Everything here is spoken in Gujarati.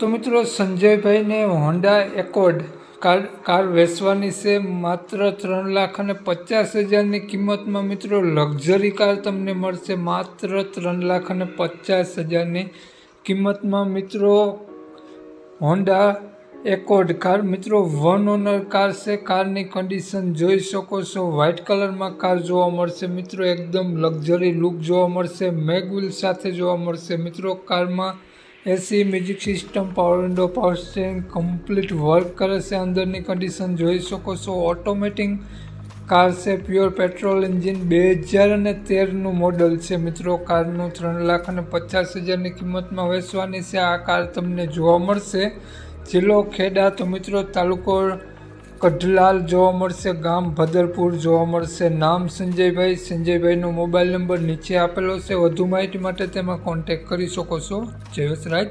તો મિત્રો, સંજયભાઈને હોન્ડા એકોર્ડ કાર કાર વેચવાની છે માત્ર ત્રણ લાખ અને પચાસ હજારની કિંમતમાં મિત્રો લક્ઝરી કાર તમને મળશે માત્ર ત્રણ લાખ અને પચાસ હજારની કિંમતમાં મિત્રો હોન્ડા એકોર્ડ કાર. મિત્રો વન ઓનર કાર છે, કારની કન્ડિશન જોઈ શકો છો. વ્હાઇટ કલરમાં કાર જોવા મળશે મિત્રો, એકદમ લક્ઝરી લુક જોવા મળશે. મેગવિલ સાથે જોવા મળશે મિત્રો, કારમાં AC music system power window power steering complete work કરે છે. અંદરની કન્ડિશન જોઈ શકો છો. ઓટોમેટિક કાર છે. પ્યોર પેટ્રોલ એન્જિન બે હજાર અને તેરનું મોડલ છે. મિત્રો કારનું ત્રણ લાખ અને પચાસ હજારની કિંમતમાં વેચવાની છે. આ કાર તમને જોવા મળશે. જિલ્લો ખેડા, તો મિત્રો, તાલુકો કઢલાલ જોવા મળશે, ગામ ભદરપુર જોવા મળશે. નામ સંજયભાઈ. સંજયભાઈનો મોબાઈલ નંબર નીચે આપેલો છે. વધુ માહિતી માટે તેમાં કોન્ટેક કરી શકો છો. જયેશ રાજ